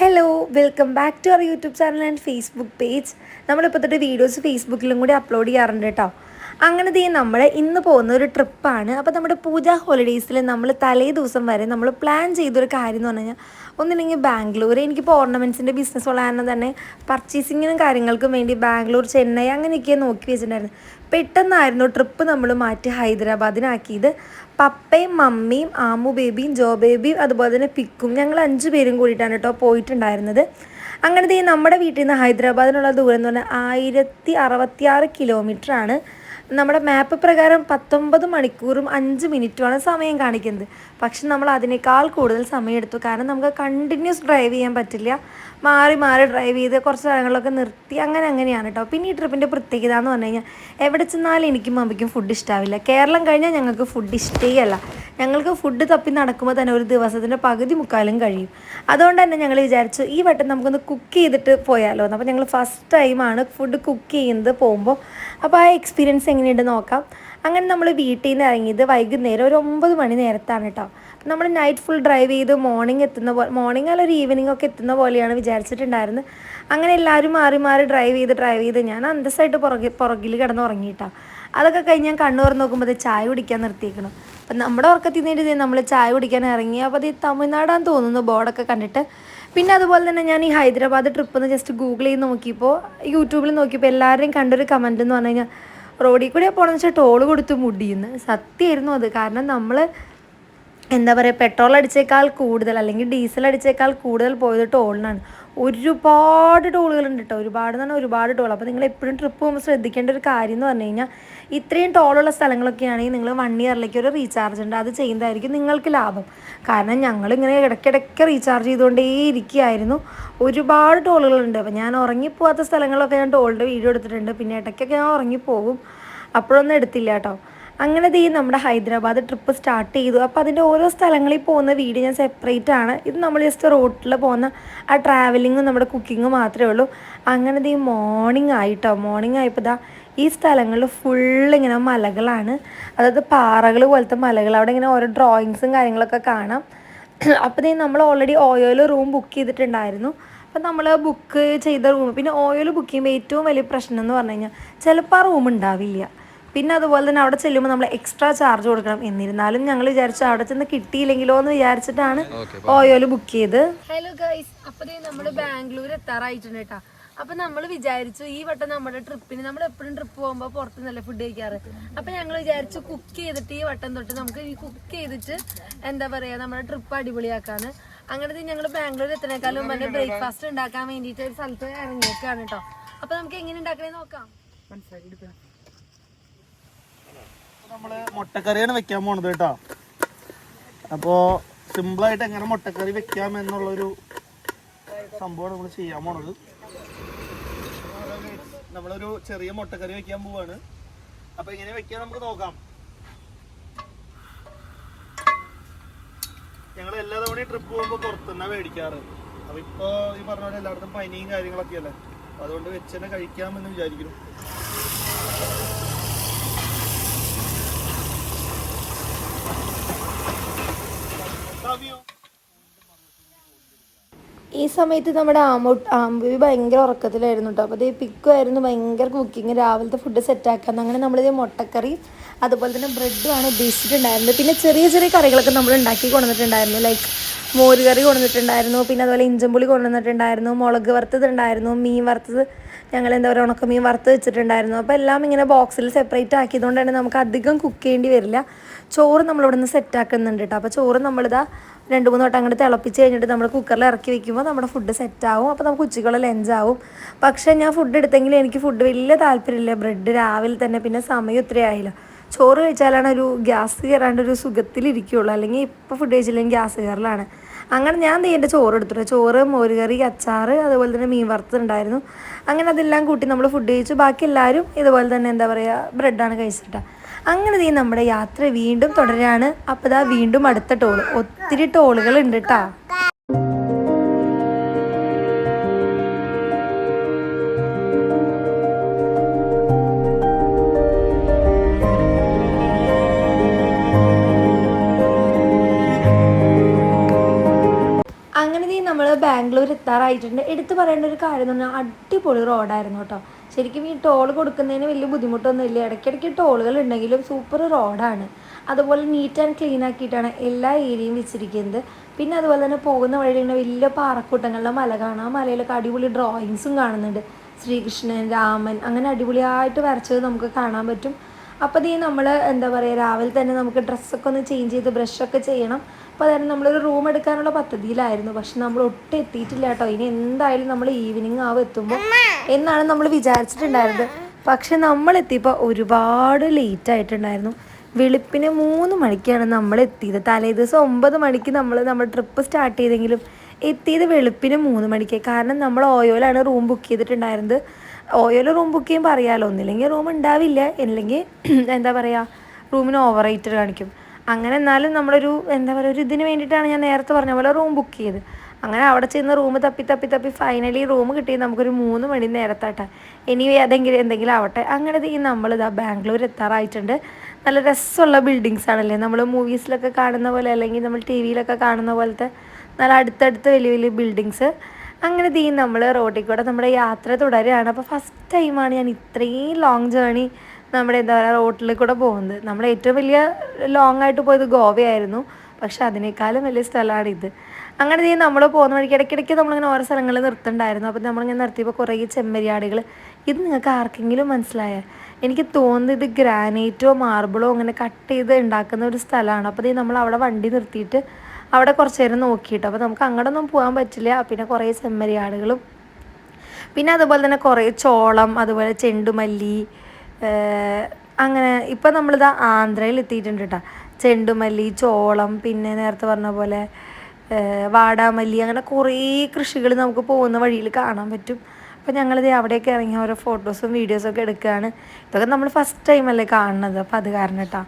Hello welcome back to our YouTube channel and Facebook page നമ്മളിപ്പോൾ തൊട്ട് videos ഫേസ്ബുക്കിലും കൂടി അപ്ലോഡ് ചെയ്യാറുണ്ട് കേട്ടോ അങ്ങനെ തീ നമ്മൾ ഇന്ന് പോകുന്ന ഒരു ട്രിപ്പാണ് അപ്പോൾ നമ്മുടെ പൂജ ഹോളിഡേയ്സിൽ നമ്മൾ തലേ ദിവസം വരെ നമ്മൾ പ്ലാൻ ചെയ്തൊരു കാര്യം എന്ന് പറഞ്ഞു കഴിഞ്ഞാൽ ഒന്നില്ലെങ്കിൽ ബാംഗ്ലൂർ. എനിക്കിപ്പോൾ ഓർണമെന്റ്സിന്റെ ബിസിനസ് ഉള്ള കാരണം തന്നെ പർച്ചേസിങ്ങിനും കാര്യങ്ങൾക്കും വേണ്ടി ബാംഗ്ലൂർ ചെന്നൈ അങ്ങനെയൊക്കെ നോക്കി വെച്ചിട്ടുണ്ടായിരുന്നു. പെട്ടെന്നായിരുന്നു ട്രിപ്പ് നമ്മൾ മാറ്റി ഹൈദരാബാദിനാക്കിയത്. പപ്പയും മമ്മിയും ആമു ബേബിയും ജോ ബേബിയും അതുപോലെ തന്നെ പിക്കും ഞങ്ങൾ അഞ്ച് പേരും കൂടിയിട്ടാണ് കേട്ടോ പോയിട്ടുണ്ടായിരുന്നത്. അങ്ങനത്തെ ഈ നമ്മുടെ വീട്ടിൽ നിന്ന് ഹൈദരാബാദിനുള്ള ദൂരം എന്ന് പറഞ്ഞാൽ ആയിരത്തി അറുപത്തിയാറ് കിലോമീറ്റർ ആണ്. നമ്മുടെ മാപ്പ് പ്രകാരം പത്തൊമ്പത് മണിക്കൂറും അഞ്ച് മിനിറ്റുമാണ് സമയം കാണിക്കുന്നത്. പക്ഷെ നമ്മൾ അതിനേക്കാൾ കൂടുതൽ സമയം എടുത്തു. കാരണം നമുക്ക് കണ്ടിന്യൂസ് ഡ്രൈവ് ചെയ്യാൻ പറ്റില്ല. മാറി മാറി ഡ്രൈവ് ചെയ്ത് കുറച്ച് സ്ഥലങ്ങളിലൊക്കെ നിർത്തി അങ്ങനെ അങ്ങനെയാണ് കേട്ടോ പിന്നെ ഈ ട്രിപ്പിന്റെ പ്രത്യേകത എന്ന് പറഞ്ഞു കഴിഞ്ഞാൽ എവിടെ ചെന്നാലും എനിക്കും മമ്മിക്കും ഫുഡ് ഇഷ്ടാവില്ല. കേരളം കഴിഞ്ഞാൽ ഞങ്ങൾക്ക് ഫുഡ് ഇഷ്ടേ അല്ല ഞങ്ങൾക്ക് ഫുഡ് തപ്പി നടക്കുമ്പോൾ തന്നെ ഒരു ദിവസത്തിന്റെ പകുതി മുക്കാലും കഴിയും. അതുകൊണ്ട് തന്നെ ഞങ്ങൾ വിചാരിച്ചു ഈ വട്ടം നമുക്കൊന്ന് കുക്ക് ചെയ്തിട്ട് പോയാലോ എന്ന്. അപ്പോൾ ഞങ്ങൾ ഫസ്റ്റ് ടൈമാണ് ഫുഡ് കുക്ക് ചെയ്യുന്നത് പോകുമ്പോൾ അപ്പോൾ ആ എക്സ്പീരിയൻസ് എങ്ങനെയുണ്ട് നോക്കാം. അങ്ങനെ നമ്മൾ വീട്ടിൽ നിന്ന് ഇറങ്ങിയത് വൈകുന്നേരം ഒരു ഒമ്പത് മണി നേരത്താണ് കേട്ടോ നമ്മൾ നൈറ്റ് ഫുൾ ഡ്രൈവ് ചെയ്ത് മോർണിംഗ് എത്തുന്ന പോലെ മോർണിംഗ് അല്ല ഒരു ഈവനിങ് ഒക്കെ എത്തുന്ന പോലെയാണ് വിചാരിച്ചിട്ടുണ്ടായിരുന്നത്. അങ്ങനെ എല്ലാവരും മാറി മാറി ഡ്രൈവ് ചെയ്ത് ഡ്രൈവ് ചെയ്ത് ഞാൻ അന്തസ്സായിട്ട് പുറകിൽ പുറകിൽ കിടന്ന് ഉറങ്ങിയിട്ടാണ് അതൊക്കെ കഴിഞ്ഞ് ഞാൻ കണ്ണു തുറന്ന് നോക്കുമ്പോൾ ചായ കുടിക്കാൻ നിർത്തിയേക്കണം. അപ്പം നമ്മുടെ ഉറക്കത്തിൽ നിന്ന് നമ്മൾ ചായ കുടിക്കാൻ ഇറങ്ങി. അപ്പോൾ അത് തമിഴ്നാടാന്ന് തോന്നുന്നു ബോർഡൊക്കെ കണ്ടിട്ട്. പിന്നെ അതുപോലെ തന്നെ ഞാൻ ഈ ഹൈദരാബാദ് ട്രിപ്പ് എന്ന് ജസ്റ്റ് ഗൂഗിൾ ചെയ്ത് നോക്കിയപ്പോൾ യൂട്യൂബിൽ നോക്കിയപ്പോൾ എല്ലാവരെയും കണ്ടൊരു കമന്റ് എന്ന് പറഞ്ഞു കഴിഞ്ഞാൽ റോഡിൽ കൂടെ പോകണമെന്ന് വെച്ചാൽ ടോൾ കൊടുത്ത് മുടിയുന്നു. സത്യമായിരുന്നു അത്. കാരണം നമ്മൾ എന്താ പറയുക പെട്രോൾ അടിച്ചേക്കാൾ കൂടുതൽ അല്ലെങ്കിൽ ഡീസൽ അടിച്ചേക്കാൾ കൂടുതൽ പോയത് ടോളിനാണ് ഒരുപാട് ടോളുകളുണ്ട് കേട്ടോ ഒരുപാട് തന്നെ ഒരുപാട് ടോൾ അപ്പോൾ നിങ്ങൾ എപ്പോഴും ട്രിപ്പ് പോകുമ്പോൾ ശ്രദ്ധിക്കേണ്ട ഒരു കാര്യം എന്ന് പറഞ്ഞു കഴിഞ്ഞാൽ ഇത്രയും ടോളുള്ള സ്ഥലങ്ങളൊക്കെ ആണെങ്കിൽ നിങ്ങൾ വൺ ഇയറിലേക്ക് ഒരു റീചാർജ് ഉണ്ട്. അത് ചെയ്യുന്നതായിരിക്കും നിങ്ങൾക്ക് ലാഭം. കാരണം ഞങ്ങൾ ഇങ്ങനെ ഇടയ്ക്കിടയ്ക്ക് റീചാർജ് ചെയ്തുകൊണ്ടേ ഇരിക്കുകയായിരുന്നു. ഒരുപാട് ടോളുകളുണ്ട് അപ്പോൾ ഞാൻ ഉറങ്ങിപ്പോവാത്ത സ്ഥലങ്ങളൊക്കെ ഞാൻ ടോളിന്റെ വീഡിയോ എടുത്തിട്ടുണ്ട്. പിന്നെ ഇടയ്ക്കൊക്കെ ഞാൻ ഉറങ്ങിപ്പോകും അപ്പോഴൊന്നും എടുത്തില്ല കേട്ടോ അങ്ങനെ ദീ നമ്മുടെ ഹൈദരാബാദ് ട്രിപ്പ് സ്റ്റാർട്ട് ചെയ്തു. അപ്പോൾ അതിന്റെ ഓരോ സ്ഥലങ്ങളിൽ പോകുന്ന വീഡിയോ ഞാൻ സെപ്പറേറ്റ് ആണ്. ഇത് നമ്മൾ ജസ്റ്റ് റോട്ടിൽ പോകുന്ന ആ ട്രാവലിങ്ങും നമ്മുടെ കുക്കിങ്ങും മാത്രമേ ഉള്ളൂ. അങ്ങനെ ദീ മോർണിംഗ് ആയിട്ടോ മോർണിംഗ് ആയപ്പോൾ ദാ ഈ സ്ഥലങ്ങളിൽ ഫുള്ള് ഇങ്ങനെ മലകളാണ്. അതായത് പാറകൾ പോലത്തെ മലകൾ. അവിടെ ഇങ്ങനെ ഓരോ ഡ്രോയിങ്സും കാര്യങ്ങളൊക്കെ കാണാം. അപ്പോൾ ദേ നമ്മൾ ഓൾറെഡി ഓയോയിൽ റൂം ബുക്ക് ചെയ്തിട്ടുണ്ടായിരുന്നു. അപ്പം നമ്മൾ ബുക്ക് ചെയ്ത റൂം പിന്നെ ഓയിൽ ബുക്ക് ചെയ്യുമ്പോൾ ഏറ്റവും വലിയ പ്രശ്നം എന്ന് പറഞ്ഞു കഴിഞ്ഞാൽ ചിലപ്പോൾ ആ റൂം ഉണ്ടാവില്ല. പിന്നെ അതുപോലെ തന്നെ അവിടെ ചെല്ലുമ്പോൾ നമ്മൾ എക്സ്ട്രാ ചാർജ് കൊടുക്കണം. എന്നിരുന്നാലും ഞങ്ങൾ വിചാരിച്ചു അവിടെ ചെന്ന് കിട്ടിയില്ലെങ്കിലോ എന്ന് വിചാരിച്ചിട്ടാണ് ഓയോൽ ബുക്ക് ചെയ്ത്. ഹലോ ഗൈസ് അപ്പോൾ നമ്മൾ ബാംഗ്ലൂർ എത്താറായിട്ടുണ്ട് കേട്ടോ അപ്പൊ നമ്മൾ വിചാരിച്ചു ഈ വട്ടം നമ്മുടെ ട്രിപ്പിന് നമ്മൾ എപ്പോഴും ട്രിപ്പ് പോകുമ്പോൾ പുറത്ത് നല്ല ഫുഡ് കഴിക്കാറ്? അപ്പൊ ഞങ്ങൾ വിചാരിച്ചു കുക്ക് ചെയ്തിട്ട് ഈ വട്ടം തൊട്ട് നമുക്ക് ഈ കുക്ക് ചെയ്തിട്ട് എന്താ പറയാ നമ്മുടെ ട്രിപ്പ് അടിപൊളിയാക്കാന്ന്. അങ്ങനത്തെ ഞങ്ങൾ ബാംഗ്ലൂർ എത്തണേക്കാളും മുമ്പ് ബ്രേക്ക്ഫാസ്റ്റ് ഉണ്ടാക്കാൻ വേണ്ടിയിട്ട് ഒരു സ്ഥലത്ത് ഇറങ്ങിയേക്കാണ് കേട്ടോ അപ്പൊ നമുക്ക് എങ്ങനെ ഉണ്ടാക്കണേ നോക്കാം. നമ്മൾ മുട്ടക്കറിയാണ് വെക്കാൻ പോണത് കേട്ടോ. അപ്പോ സിമ്പിൾ ആയിട്ട് എങ്ങനെ മുട്ടക്കറി വെക്കാം എന്നുള്ളൊരു സംഭവമാണ് നമ്മൾ ചെയ്യാൻ പോണത്. നമ്മളൊരു ചെറിയ മുട്ടക്കറി വെക്കാൻ പോവാണ്. അപ്പൊ എങ്ങനെ വെക്കാൻ നമുക്ക് നോക്കാം. ഞങ്ങൾ എല്ലാ തവണയും ട്രിപ്പ് പോകുമ്പോൾ പുറത്തുനിന്നാ മേടിക്കാറ്. അപ്പൊ ഇപ്പൊ ഈ പറഞ്ഞ പോലെ എല്ലായിടത്തും പനിയും കാര്യങ്ങളൊക്കെ അല്ലേ അതുകൊണ്ട് വെച്ച് തന്നെ കഴിക്കാമെന്ന് വിചാരിക്കുന്നു. ഈ സമയത്ത് നമ്മുടെ ആമോ ആമ്പി ഭയങ്കര ഉറക്കത്തിലായിരുന്നു കേട്ടോ അപ്പോൾ ഇത് പിക്കുമായിരുന്നു ഭയങ്കര കുക്കിങ് രാവിലത്തെ ഫുഡ് സെറ്റാക്കാൻ അങ്ങനെ നമ്മളിത് മുട്ടക്കറി അതുപോലെ തന്നെ ബ്രെഡും ആണ് ഉദ്ദേശിച്ചിട്ടുണ്ടായിരുന്നത്. പിന്നെ ചെറിയ ചെറിയ കറികളൊക്കെ നമ്മൾ ഉണ്ടാക്കി കൊണ്ടുവന്നിട്ടുണ്ടായിരുന്നു. ലൈക്ക് മോര് കറി കൊണ്ടുവന്നിട്ടുണ്ടായിരുന്നു. പിന്നെ അതുപോലെ ഇഞ്ചമ്പുളി കൊണ്ടുവന്നിട്ടുണ്ടായിരുന്നു. മുളക് വറുത്തതുണ്ടായിരുന്നു. മീൻ വറുത്തത് ഞങ്ങൾ എന്താ പറയുക ഉണക്കമീൻ വറുത്ത് വെച്ചിട്ടുണ്ടായിരുന്നു. അപ്പോൾ എല്ലാം ഇങ്ങനെ ബോക്സിൽ സെപ്പറേറ്റ് ആക്കിയതുകൊണ്ട് തന്നെ നമുക്ക് അധികം കുക്ക് ചെയ്യേണ്ടി വരില്ല. ചോറ് നമ്മളിവിടെ നിന്ന് സെറ്റ് ആക്കുന്നുണ്ട് കേട്ടോ അപ്പോൾ ചോറ് നമ്മളിതാ രണ്ട് മൂന്ന് വട്ടം അങ്ങോട്ട് തിളപ്പിച്ച് കഴിഞ്ഞിട്ട് നമ്മൾ കുക്കറിൽ ഇറക്കി വെക്കുമ്പോൾ നമ്മുടെ ഫുഡ് സെറ്റാവും അപ്പോൾ നമുക്ക് ഉച്ചയ്ക്കുള്ള ലഞ്ചാവും പക്ഷേ ഞാൻ ഫുഡ് എടുത്തെങ്കിൽ എനിക്ക് ഫുഡ് വലിയ താല്പര്യമില്ല. ബ്രെഡ് രാവിലെ തന്നെ പിന്നെ സമയം ഇത്രയും ആയില്ല. ചോറ് കഴിച്ചാലാണ് ഒരു ഗ്യാസ് കയറാണ്ട് ഒരു സുഖത്തിലിരിക്കുകയുള്ളൂ അല്ലെങ്കിൽ ഇപ്പോൾ ഫുഡ് കഴിച്ചില്ലെങ്കിൽ ഗ്യാസ് കയറലാണ് അങ്ങനെ ഞാൻ എന്റെ ചോറ് എടുത്തിട്ട് ചോറ് മോരുകറി അച്ചാർ അതുപോലെ തന്നെ മീൻ വറുത്തുണ്ടായിരുന്നു അങ്ങനെ അതെല്ലാം കൂട്ടി നമ്മൾ ഫുഡ് കഴിച്ചു. ബാക്കി എല്ലാവരും ഇതുപോലെ തന്നെ എന്താ പറയുക ബ്രെഡാണ് കഴിച്ചിട്ടാ. അങ്ങനെ നീ നമ്മുടെ യാത്ര വീണ്ടും തുടരാണ്. അപ്പോൾ ഇതാ വീണ്ടും അടുത്ത ടോൾ ഒത്തിരി ടോളുകൾ ഉണ്ട് കേട്ടോ അങ്ങനെ നമ്മൾ ബാംഗ്ലൂർ എത്താറായിട്ടുണ്ട്. എടുത്തു പറയേണ്ട ഒരു കാര്യം എന്ന് പറഞ്ഞാൽ അടിപൊളി റോഡായിരുന്നു കേട്ടോ ശരിക്കും ഈ ടോൾ കൊടുക്കുന്നതിന് വലിയ ബുദ്ധിമുട്ടൊന്നും ഇല്ല ഇടയ്ക്കിടയ്ക്ക് ടോളുകൾ ഉണ്ടെങ്കിലും സൂപ്പർ റോഡാണ് അതുപോലെ നീറ്റ് ആൻഡ് ക്ലീൻ ആക്കിയിട്ടാണ് എല്ലാ ഏരിയയും വെച്ചിരിക്കുന്നത്. പിന്നെ അതുപോലെ തന്നെ പോകുന്ന വഴി ഇങ്ങനെ വലിയ പാറക്കൂട്ടങ്ങളിലെ മല കാണാം. ആ മലയിലൊക്കെ അടിപൊളി ഡ്രോയിങ്സും കാണുന്നുണ്ട്. ശ്രീകൃഷ്ണൻ രാമൻ അങ്ങനെ അടിപൊളിയായിട്ട് വരച്ചത് നമുക്ക് കാണാൻ പറ്റും. അപ്പോൾ ഈ നമ്മൾ എന്താ പറയുക രാവിലെ തന്നെ നമുക്ക് ഡ്രസ്സൊക്കെ ഒന്ന് ചേഞ്ച് ചെയ്ത് ബ്രഷൊക്കെ ചെയ്യണം. അപ്പോൾ അതായത് നമ്മളൊരു റൂം എടുക്കാനുള്ള പദ്ധതിയിലായിരുന്നു. പക്ഷെ നമ്മൾ ഒട്ടും എത്തിയിട്ടില്ല കേട്ടോ. ഇനി എന്തായാലും നമ്മൾ ഈവനിങ് ആവും എത്തുമ്പോൾ എന്നാണ് നമ്മൾ വിചാരിച്ചിട്ടുണ്ടായിരുന്നത്. പക്ഷെ നമ്മൾ എത്തിയപ്പോൾ ഒരുപാട് ലേറ്റ് ആയിട്ടുണ്ടായിരുന്നു. വെളുപ്പിന് മൂന്ന് മണിക്കാണ് നമ്മൾ എത്തിയത്. തലേ ദിവസം ഒമ്പത് മണിക്ക് നമ്മൾ നമ്മുടെ ട്രിപ്പ് സ്റ്റാർട്ട് ചെയ്തെങ്കിലും എത്തിയത് വെളുപ്പിന് മൂന്ന് മണിക്ക്. കാരണം നമ്മൾ ഓയോയിലാണ് റൂം ബുക്ക് ചെയ്തിട്ടുണ്ടായിരുന്നത്. ഓയോയിൽ റൂം ബുക്ക് ചെയ്യുമ്പോൾ അറിയാമല്ലോ ഒന്നില്ലെങ്കിൽ റൂം ഉണ്ടാവില്ല. ഇല്ലെങ്കിൽ എന്താ പറയുക റൂമിന് ഓവർ റേറ്റ് കാണിക്കും. അങ്ങനെ എന്നാലും നമ്മളൊരു എന്താ പറയുക ഒരു ഇതിന് വേണ്ടിയിട്ടാണ് ഞാൻ നേരത്തെ പറഞ്ഞ പോലെ റൂം ബുക്ക് ചെയ്ത്. അങ്ങനെ അവിടെ ചെന്ന് റൂം തപ്പി തപ്പി തപ്പി ഫൈനലി റൂം കിട്ടി. നമുക്കൊരു മൂന്ന് മണി നേരത്താട്ടാ. ഇനി ഏതെങ്കിലും എന്തെങ്കിലും ആവട്ടെ. അങ്ങനെ ഈ നമ്മളിതാ ബാംഗ്ലൂർ എത്താറായിട്ടുണ്ട്. നല്ല രസമുള്ള ബിൽഡിങ്സ് ആണല്ലേ? നമ്മൾ മൂവീസിലൊക്കെ കാണുന്ന പോലെ അല്ലെങ്കിൽ നമ്മൾ ടി വിയിലൊക്കെ കാണുന്ന പോലത്തെ നല്ല അടുത്തടുത്ത് വലിയ വലിയ ബിൽഡിങ്സ് അങ്ങനെ തീ നമ്മൾ റോഡിൽ കൂടെ നമ്മുടെ യാത്ര തുടരുകയാണ്. അപ്പോൾ ഫസ്റ്റ് ടൈമാണ് ഞാൻ ഇത്രയും ലോങ് ജേണി നമ്മുടെ എന്താ പറയുക റോട്ടിൽ കൂടെ പോകുന്നത്. നമ്മൾ ഏറ്റവും വലിയ ലോങ് ആയിട്ട് പോയത് ഗോവയായിരുന്നു. പക്ഷെ അതിനേക്കാളും വലിയ സ്ഥലമാണ് ഇത്. അങ്ങനെ ചെയ്യും നമ്മൾ പോകുന്ന വഴിക്ക് ഇടയ്ക്കിടയ്ക്ക് നമ്മളിങ്ങനെ ഓരോ സ്ഥലങ്ങളിൽ നിർത്തുന്നുണ്ടായിരുന്നു അപ്പോൾ നമ്മളിങ്ങനെ നിർത്തിയപ്പോൾ കുറേ ചെമ്മരിയാടുകൾ ഇത് നിങ്ങൾക്ക് ആർക്കെങ്കിലും മനസ്സിലായ? എനിക്ക് തോന്നുന്നത് ഇത് ഗ്രാനൈറ്റോ മാർബിളോ അങ്ങനെ കട്ട് ചെയ്ത് ഉണ്ടാക്കുന്ന ഒരു സ്ഥലമാണ്. അപ്പോൾ ദേ നമ്മൾ അവിടെ വണ്ടി നിർത്തിയിട്ട് അവിടെ കുറച്ച് നേരം നോക്കിയിട്ട്. അപ്പോൾ നമുക്ക് അങ്ങോട്ടൊന്നും പോകാൻ പറ്റില്ല. പിന്നെ കുറേ ചെമ്മരിയാടുകളും. പിന്നെ അതുപോലെ തന്നെ കുറേ ചോളം അതുപോലെ ചെണ്ടുമല്ലി അങ്ങനെ ഇപ്പം നമ്മളിത് ആന്ധ്രയിൽ എത്തിയിട്ടുണ്ട് കേട്ടോ ചെണ്ടുമല്ലി ചോളം പിന്നെ നേരത്തെ പറഞ്ഞ പോലെ വാടാമല്ലി അങ്ങനെ കുറേ കൃഷികൾ നമുക്ക് പോകുന്ന വഴിയിൽ കാണാൻ പറ്റും. അപ്പോൾ ഞങ്ങളിത് അവിടെയൊക്കെ ഇറങ്ങി ഓരോ ഫോട്ടോസും വീഡിയോസൊക്കെ എടുക്കുകയാണ് ഇതൊക്കെ നമ്മൾ ഫസ്റ്റ് ടൈം അല്ലേ കാണുന്നത്. അപ്പോൾ അത് കാരണം കേട്ടോ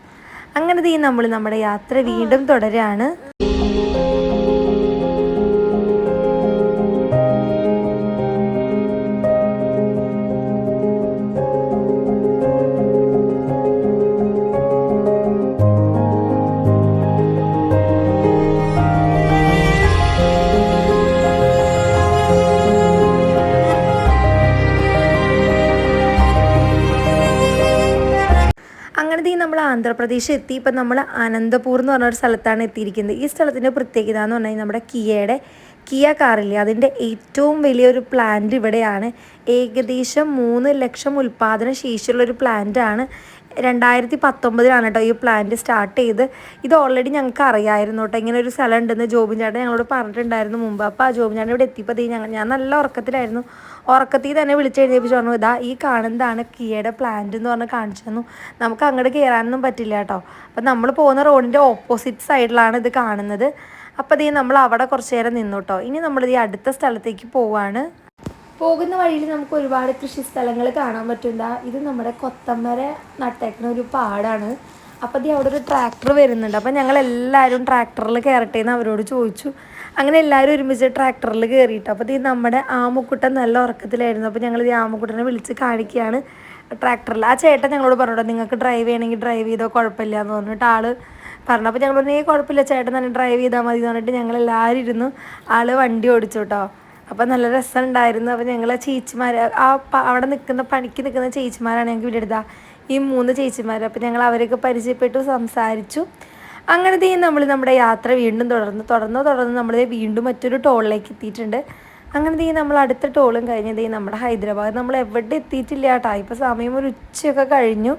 അങ്ങനെ ഈ നമ്മൾ നമ്മുടെ യാത്ര വീണ്ടും തുടരുകയാണ് ആന്ധ്രാപ്രദേശ് എത്തി. ഇപ്പം നമ്മൾ അനന്തപൂർ എന്ന് പറഞ്ഞൊരു സ്ഥലത്താണ് എത്തിയിരിക്കുന്നത്. ഈ സ്ഥലത്തിന്റെ പ്രത്യേകത എന്ന് പറഞ്ഞാൽ നമ്മുടെ കിയയുടെ കിയ കാറില്ലേ? അതിന്റെ ഏറ്റവും വലിയൊരു പ്ലാന്റ് ഇവിടെയാണ്. ഏകദേശം മൂന്ന് ലക്ഷം ഉൽപ്പാദന ശേഷിയുള്ള ഒരു പ്ലാന്റാണ് രണ്ടായിരത്തി പത്തൊമ്പതിലാണ് കേട്ടോ ഈ പ്ലാന്റ് സ്റ്റാർട്ട് ചെയ്ത്. ഇത് ഓൾറെഡി ഞങ്ങൾക്ക് അറിയായിരുന്നു കേട്ടോ. ഇങ്ങനെ ഒരു സ്ഥലം ഉണ്ടെന്ന് ജോബിൻ ചേട്ടൻ ഞങ്ങളോട് പറഞ്ഞിട്ടുണ്ടായിരുന്നു മുമ്പ്. അപ്പോൾ ആ ജോബിൻ ചേട്ടൻ ഇവിടെ എത്തിയപ്പോൾ തീ ഞങ്ങൾ ഞാൻ നല്ല ഉറക്കത്തിലായിരുന്നു. ഉറക്കത്തിൽ തന്നെ വിളിച്ചെഴുതിയപ്പോൾ പറഞ്ഞു ഇതാ ഈ കാണുന്നതാണ് കിയയുടെ പ്ലാന്റ് എന്ന് പറഞ്ഞ് കാണിച്ചു തന്നു. നമുക്ക് അങ്ങോട്ട് കയറാനൊന്നും പറ്റില്ല കേട്ടോ. അപ്പം നമ്മൾ പോകുന്ന റോഡിന്റെ ഓപ്പോസിറ്റ് സൈഡിലാണ് ഇത് കാണുന്നത്. അപ്പോൾ ദേ നമ്മൾ അവിടെ കുറച്ച് നേരം നിന്നു കേട്ടോ. ഇനി നമ്മൾ ഈ അടുത്ത സ്ഥലത്തേക്ക് പോവാണ്. പോകുന്ന വഴിയിൽ നമുക്ക് ഒരുപാട് കൃഷി സ്ഥലങ്ങൾ കാണാൻ പറ്റുന്ന ഇത് നമ്മുടെ കൊത്തമര നട്ടേക്കുന്ന ഒരു പാടാണ്. അപ്പോൾ അത് അവിടെ ഒരു ട്രാക്ടർ വരുന്നുണ്ട്. അപ്പോൾ ഞങ്ങൾ എല്ലാവരും ട്രാക്ടറിൽ കയറട്ടെ എന്ന് അവരോട് ചോദിച്ചു. അങ്ങനെ എല്ലാവരും ഒരുമിച്ച് ട്രാക്ടറിൽ കയറിയിട്ട്. അപ്പോൾ ദേ നമ്മുടെ ആമുക്കുട്ടൻ നല്ല ഉറക്കത്തിലായിരുന്നു. അപ്പോൾ ഞങ്ങൾ ഈ ആമുക്കുട്ടനെ വിളിച്ച് കാണിക്കുകയാണ് ട്രാക്ടറിൽ ആ ചേട്ടൻ ഞങ്ങളോട് പറഞ്ഞോ നിങ്ങൾക്ക് ഡ്രൈവ് ചെയ്യണമെങ്കിൽ ഡ്രൈവ് ചെയ്തോ? കുഴപ്പമില്ല എന്ന് പറഞ്ഞിട്ട് ആൾ പറഞ്ഞു. അപ്പോൾ ഞങ്ങൾ പറഞ്ഞു ഈ കുഴപ്പമില്ല. ചേട്ടൻ തന്നെ ഡ്രൈവ് ചെയ്താൽ മതി എന്ന് പറഞ്ഞിട്ട് ഞങ്ങൾ എല്ലാവരും ഇരുന്നു. ആൾ വണ്ടി ഓടിച്ചു കേട്ടോ. അപ്പോൾ നല്ല രസമുണ്ടായിരുന്നു. അപ്പോൾ ഞങ്ങൾ ചേച്ചിമാർ ആ അവിടെ നിൽക്കുന്ന പണിക്ക് നിൽക്കുന്ന ചേച്ചിമാരാണ് ഞങ്ങൾക്ക് ഇവിടെ എടുത്താൽ ഈ മൂന്ന് ചേച്ചിമാർ അപ്പോൾ ഞങ്ങൾ അവരൊക്കെ പരിചയപ്പെട്ടു സംസാരിച്ചു. അങ്ങനെ തീ നമ്മൾ നമ്മുടെ യാത്ര വീണ്ടും തുടർന്നു. തുടർന്ന് തുടർന്ന് നമ്മൾ വീണ്ടും മറ്റൊരു ടോളിലേക്ക് എത്തിയിട്ടുണ്ട്. അങ്ങനെ തീ നമ്മൾ അടുത്ത ടോളും കഴിഞ്ഞത് നമ്മുടെ ഹൈദരാബാദ്. നമ്മൾ എവിടെ എത്തിയിട്ടില്ല കേട്ടോ. ഇപ്പോൾ സമയം ഒരു ഉച്ചയൊക്കെ കഴിഞ്ഞു.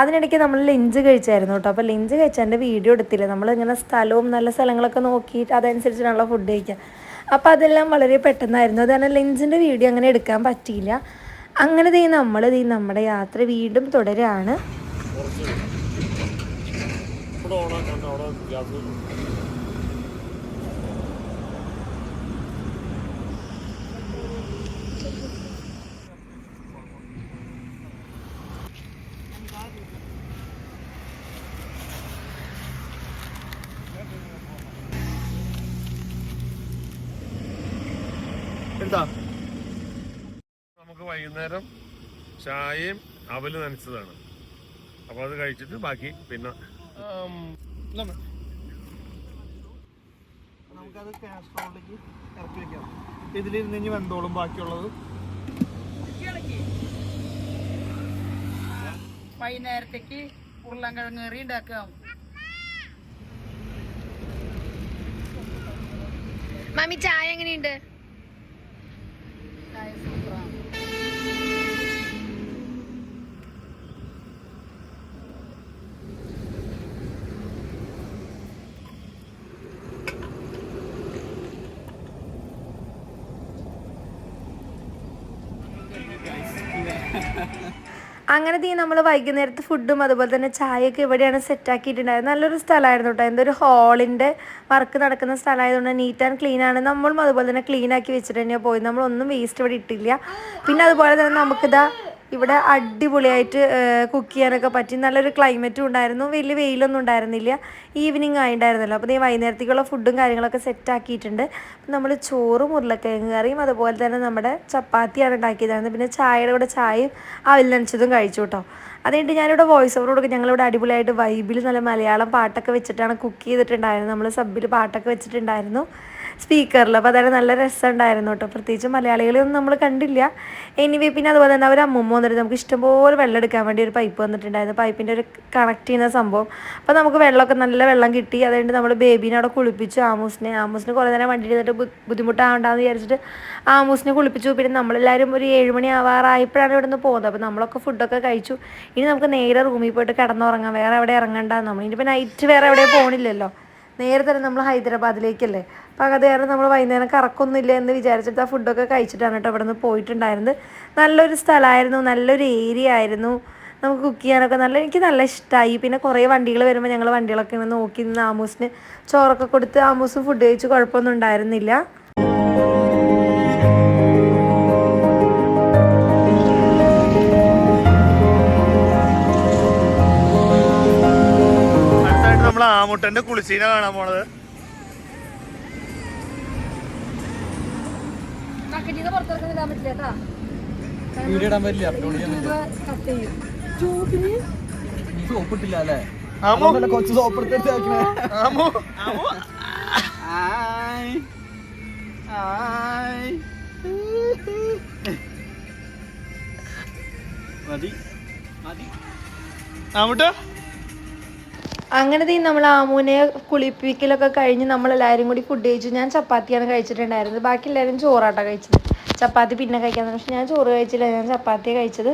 അതിനിടയ്ക്ക് നമ്മൾ ലഞ്ച് കഴിച്ചായിരുന്നു കേട്ടോ. അപ്പോൾ ലഞ്ച് കഴിച്ചതിന്റെ വീഡിയോ എടുത്തില്ല. നമ്മൾ ഇങ്ങനെ സ്ഥലവും നല്ല സ്ഥലങ്ങളൊക്കെ നോക്കിയിട്ട് അതനുസരിച്ചിട്ടാണല്ലോ ഫുഡ് കഴിക്കുക. അപ്പോൾ അതെല്ലാം വളരെ പെട്ടെന്നായിരുന്നു. അതാണ് ലെൻസിന്റെ വീഡിയോ അങ്ങനെ എടുക്കാൻ പറ്റിയില്ല. അങ്ങനെ ദേ നമ്മൾ ദേ നമ്മുടെ യാത്ര വീണ്ടും തുടരുകയാണ് ഇവിടെ ഓണാക്കണ്ട അവിടെ ഗ്യാസ് എന്താ നമുക്ക് വൈകുന്നേരം ചായയും അവൽ നനച്ചതാണ്. അപ്പോൾ അത് കഴിച്ചിട്ട് ബാക്കി പിന്നെ നമുക്കത് കാസ്ട്രോളിലേക്ക് ഇറക്കി വെക്കാം. ഇതിലിരുന്ന് ഇനി വെന്തോളും ബാക്കിയുള്ളത്. വൈകുന്നേരത്തേക്ക് ഉരുളൻകിഴങ്ങ് കറി ഉണ്ടാക്കാം. മമ്മി ചായ എങ്ങനെയുണ്ട് ചായ സൂപ്പറാണ് അങ്ങനെ തീ നമ്മൾ വൈകുന്നേരത്തെ ഫുഡും അതുപോലെ തന്നെ ചായയൊക്കെ ഇവിടെയാണ് സെറ്റ് ആക്കിയിട്ടുണ്ടായിരുന്നത് നല്ലൊരു സ്ഥലമായിരുന്നു കേട്ടോ എന്തൊരു ഹാളിന്റെ വർക്ക് നടക്കുന്ന സ്ഥലമായതുകൊണ്ട് നീറ്റ് ആൻഡ് ക്ലീൻ ആണ്. നമ്മളും അതുപോലെ തന്നെ ക്ലീൻ ആക്കി വെച്ചിട്ട് തന്നെയാണ് പോയി നമ്മളൊന്നും വേസ്റ്റ് ഇവിടെ ഇട്ടില്ല. പിന്നെ അതുപോലെ തന്നെ നമുക്കിതാ ഇവിടെ അടിപൊളിയായിട്ട് കുക്ക് ചെയ്യാനൊക്കെ പറ്റി. നല്ലൊരു ക്ലൈമറ്റും ഉണ്ടായിരുന്നു. വലിയ വെയിലൊന്നും ഉണ്ടായിരുന്നില്ല. ഈവനിങ് ആയിണ്ടായിരുന്നല്ലോ അപ്പോൾ ഈ വൈകുന്നേരത്തേക്കുള്ള ഫുഡും കാര്യങ്ങളൊക്കെ സെറ്റ് ആക്കിയിട്ടുണ്ട്. നമ്മൾ ചോറും ഉരുളക്കിഴങ്ങ് കറിയും അതുപോലെ തന്നെ നമ്മുടെ ചപ്പാത്തിയാണ് ഉണ്ടാക്കിയതായിരുന്നു പിന്നെ ചായയുടെ കൂടെ ചായയും അവിൽ നനച്ചതും കഴിച്ചു കേട്ടോ. അതുകൊണ്ട് ഞാനിവിടെ വോയിസ് ഓവർ കൊടുക്കും. ഞങ്ങളിവിടെ അടിപൊളിയായിട്ട് വൈബിൽ നല്ല മലയാളം പാട്ടൊക്കെ വെച്ചിട്ടാണ് കുക്ക് ചെയ്തിട്ടുണ്ടായിരുന്നത്. നമ്മൾ സബ്ബിൽ പാട്ടൊക്കെ വെച്ചിട്ടുണ്ടായിരുന്നു. സ്പീക്കറിൽ അപ്പോൾ അതായത് നല്ല രസമുണ്ടായിരുന്നു കേട്ടോ. പ്രത്യേകിച്ച് മലയാളികളെയൊന്നും നമ്മൾ കണ്ടില്ല. എനിവേ പിന്നെ അതുപോലെ തന്നെ അവർ അമ്മൂമ്മ വന്നിട്ട് നമുക്ക് ഇഷ്ടംപോലെ വെള്ളം എടുക്കാൻ വേണ്ടി ഒരു പൈപ്പ് വന്നിട്ടുണ്ടായിരുന്നു. പൈപ്പിന്റെ ഒരു കണക്ട് ചെയ്യുന്ന സംഭവം. അപ്പോൾ നമുക്ക് വെള്ളമൊക്കെ നല്ല വെള്ളം കിട്ടി. അതുകൊണ്ട് നമ്മൾ ബേബീനെ അവിടെ കുളിപ്പിച്ചു ആമൂസിനെ. ആമൂസിന് കുറേ നേരം വണ്ടി ചെയ്തിട്ട് ബുദ്ധിമുട്ടാവണ്ടെന്ന് വിചാരിച്ചിട്ട് ആമൂസിനെ കുളിപ്പിച്ചു. പിന്നെ നമ്മളെല്ലാവരും ഒരു ഏഴ് മണി ആവാറായപ്പോഴാണ് ഇവിടെ നിന്ന് പോകുന്നത്. അപ്പോൾ നമ്മളൊക്കെ ഫുഡൊക്കെ കഴിച്ചു. ഇനി നമുക്ക് നേരെ റൂമിൽ പോയിട്ട് കിടന്നുറങ്ങാം. വേറെ എവിടെ ഇറങ്ങണ്ട നമ്മൾ ഇനിയിപ്പോൾ നൈറ്റ് വേറെ എവിടെയും പോകണില്ലല്ലോ നേരെ തന്നെ നമ്മൾ ഹൈദരാബാദിലേക്കല്ലേ. അപ്പോൾ അത് കാരണം നമ്മൾ വൈകുന്നേരം കറക്കൊന്നുമില്ല എന്ന് വിചാരിച്ചിട്ട് ആ ഫുഡൊക്കെ കഴിച്ചിട്ടാണ് കേട്ടോ ഇവിടെ നിന്ന് പോയിട്ടുണ്ടായിരുന്നത്. നല്ലൊരു സ്ഥലമായിരുന്നു നല്ലൊരു ഏരിയ ആയിരുന്നു. നമുക്ക് കുക്ക് ചെയ്യാനൊക്കെ നല്ല എനിക്ക് നല്ല ഇഷ്ടമായി പിന്നെ കുറേ വണ്ടികൾ വരുമ്പോൾ ഞങ്ങൾ വണ്ടികളൊക്കെ ഇങ്ങനെ നോക്കി നിന്ന് ആമൂസിന് ചോറൊക്കെ കൊടുത്ത് ആമൂസും ഫുഡ് കഴിച്ച് കുഴപ്പമൊന്നും ഉണ്ടായിരുന്നില്ല. പറ്റില്ല. ആമുട്ടന്റെ കുളിച്ചീനെ കാണാൻ പോണത്. അല്ലേ? കൊച്ചു സോപ്പ് എടുത്ത് വെക്കണേ ആമു. ആമു. ആയ്. ആയ്. മതി. മതി. ആമുട്ട. അങ്ങനത്തെ നമ്മൾ ആമൂനെ കുളിപ്പിക്കലൊക്കെ കഴിഞ്ഞ് നമ്മളെല്ലാവരും കൂടി ഫുഡ് കഴിച്ചു ഞാൻ ചപ്പാത്തിയാണ് കഴിച്ചിട്ടുണ്ടായിരുന്നത്. ബാക്കി എല്ലാവരും ചോറാട്ടാണ് കഴിച്ചത്. ചപ്പാത്തി പിന്നെ കഴിക്കാന്ന് പക്ഷെ ഞാൻ ചോറ് കഴിച്ചില്ല. ഞാൻ ചപ്പാത്തി കഴിച്ചത്.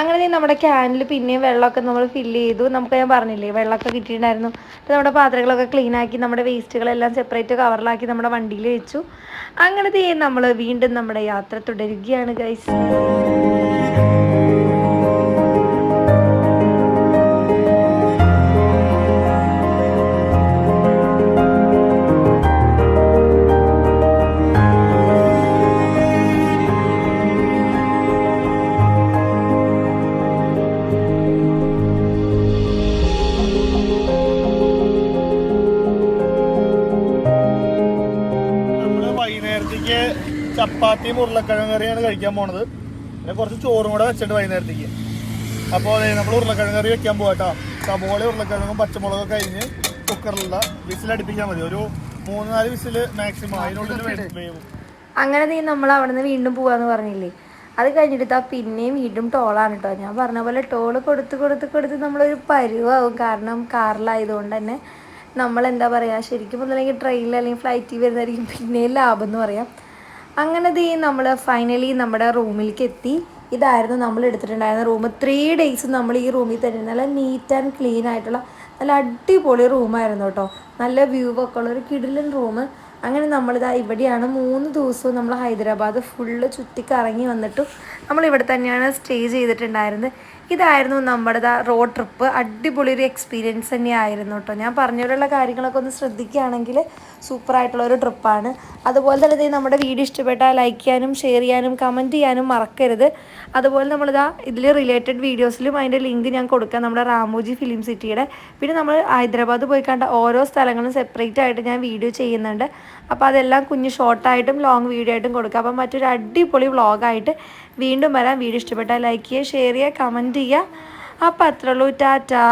അങ്ങനെ നമ്മുടെ ക്യാനിൽ പിന്നെയും വെള്ളമൊക്കെ നമ്മൾ ഫില്ല് ചെയ്തു. നമുക്ക് ഞാൻ പറഞ്ഞില്ലേ വെള്ളമൊക്കെ കിട്ടിയിട്ടുണ്ടായിരുന്നു. അപ്പോൾ നമ്മുടെ പാത്രങ്ങളൊക്കെ ക്ലീൻ ആക്കി നമ്മുടെ വേസ്റ്റുകളെല്ലാം സെപ്പറേറ്റ് കവറിലാക്കി നമ്മുടെ വണ്ടിയിൽ വെച്ചു. അങ്ങനെ ദേ നമ്മൾ വീണ്ടും നമ്മുടെ യാത്ര തുടരുകയാണ് ഗൈസ് ചപ്പാത്തിയും ഉരുളക്കിഴങ്ങ് കറിയാണ് കഴിക്കാൻ പോണത്. പിന്നെ കുറച്ച് ചോറും കൂടെ വെച്ചിട്ട് വൈകുന്നേരത്തേക്ക്. അപ്പോൾ അതെ നമ്മൾ ഉരുളക്കിഴങ്ങ് കറി വെക്കാൻ പോകട്ടോ സബോള ഉരുളക്കിഴങ്ങും പച്ചമുളകൊക്കെ കഴിഞ്ഞ് കുക്കറിലുള്ള വിസിൽ അടുപ്പിക്കാൻ മതി. ഒരു മൂന്ന് നാല് വിസിൽ മാക്സിമം അതിനുള്ളിൽ വേവും അങ്ങനെ നീ നമ്മൾ അവിടെ നിന്ന് വീണ്ടും പോവാന്ന് പറഞ്ഞില്ലേ? അത് കഴിഞ്ഞിട്ട് ആ പിന്നെയും വീണ്ടും ടോളാണ് കേട്ടോ ഞാൻ പറഞ്ഞ പോലെ ടോൾ കൊടുത്ത് കൊടുത്ത് കൊടുത്ത് നമ്മളൊരു പരുവാകും കാരണം കാറിലായതുകൊണ്ട് തന്നെ നമ്മൾ എന്താ പറയുക ശരിക്കും ഒന്നല്ലെങ്കിൽ ട്രെയിനിൽ അല്ലെങ്കിൽ ഫ്ലൈറ്റിൽ വരുന്നതായിരിക്കും പിന്നെയും ലാഭം എന്ന് പറയാം. അങ്ങനെ ദേ നമ്മൾ ഫൈനലി നമ്മുടെ റൂമിലേക്ക് എത്തി ഇതായിരുന്നു നമ്മൾ എടുത്തിട്ടുണ്ടായിരുന്ന റൂം. ത്രീ ഡേയ്സ് നമ്മൾ ഈ റൂമിൽ തന്നെ നല്ല നീറ്റ് ആൻഡ് ക്ലീൻ ആയിട്ടുള്ള നല്ല അടിപൊളി റൂമായിരുന്നു കേട്ടോ. നല്ല വ്യൂ ഒക്കെ ഉള്ള ഒരു കിടിലൻ റൂം അങ്ങനെ നമ്മളിതാ ഇവിടെയാണ് മൂന്ന് ദിവസവും നമ്മൾ ഹൈദരാബാദ് ഫുള്ള് ചുറ്റിക്കറങ്ങി വന്നിട്ടും നമ്മൾ ഇവിടെ തന്നെയാണ് സ്റ്റേ ചെയ്തിട്ടുണ്ടായിരുന്നത്. ഇതായിരുന്നു നമ്മുടെ റോഡ് ട്രിപ്പ് അടിപൊളി ഒരു എക്സ്പീരിയൻസ് തന്നെയായിരുന്നു കേട്ടോ ഞാൻ പറഞ്ഞുള്ള കാര്യങ്ങളൊക്കെ ഒന്ന് ശ്രദ്ധിക്കുകയാണെങ്കിൽ സൂപ്പറായിട്ടുള്ള ഒരു ട്രിപ്പാണ് അതുപോലെ തന്നെ ഇത് നമ്മുടെ വീഡിയോ ഇഷ്ടപ്പെട്ടാൽ ലൈക്ക് ചെയ്യാനും ഷെയർ ചെയ്യാനും കമന്റ് ചെയ്യാനും മറക്കരുത്. അതുപോലെ നമ്മളിതാ ഇതിൽ റിലേറ്റഡ് വീഡിയോസിലും അതിന്റെ ലിങ്ക് ഞാൻ കൊടുക്കാം നമ്മുടെ റാമോജി ഫിലിം സിറ്റിയുടെ പിന്നെ നമ്മൾ ഹൈദരാബാദ് പോയി കണ്ട ഓരോ സ്ഥലങ്ങളും സെപ്പറേറ്റ് ആയിട്ട് ഞാൻ വീഡിയോ ചെയ്യുന്നുണ്ട്. അപ്പോൾ അതെല്ലാം കുഞ്ഞ് ഷോർട്ടായിട്ടും ലോങ് വീഡിയോ ആയിട്ടും കൊടുക്കുക. അപ്പം മറ്റൊരു അടിപൊളി വ്ളോഗായിട്ട് വീണ്ടും വരാം. വീഡിയോ ഇഷ്ടപ്പെട്ടാൽ ലൈക്ക് ചെയ്യുക ഷെയർ ചെയ്യുക കമന്റ് ചെയ്യുക. അപ്പോൾ അത്രയുള്ളൂ. ടാറ്റാ.